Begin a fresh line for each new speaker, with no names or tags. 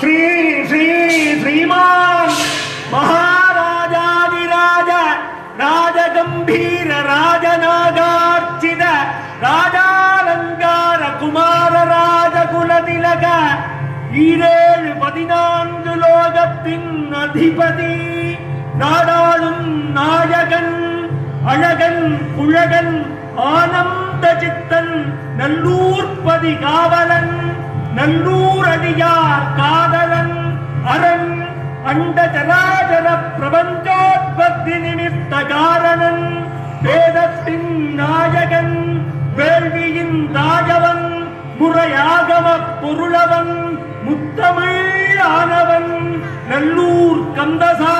ஸ்ரீ ஸ்ரீ ஸ்ரீமான் மகாராஜாதிராஜ ராஜகம்பீர ராஜநாகார்ச்சித ராஜாலங்கார குமார ராஜகுலதிலக ஈரேழு பதினான்கு லோகத்தின் அதிபதி. நாடாளும் நாயகன் அழகன் குழகன் ஆனந்த சித்தன் நல்லூர்பதி காவலன். நல்லூர் அடியார் காதலன் அரண் அண்ட ஜராஜர பிரபஞ்சோத்பத்தி நிமித்த காரணன் வேதத்தின் நாயகன் வேள்வியின் தாயவன் முறையாகம பொருளவன் முத்தமிழ் ஆனவன் நல்லூர் கந்தசா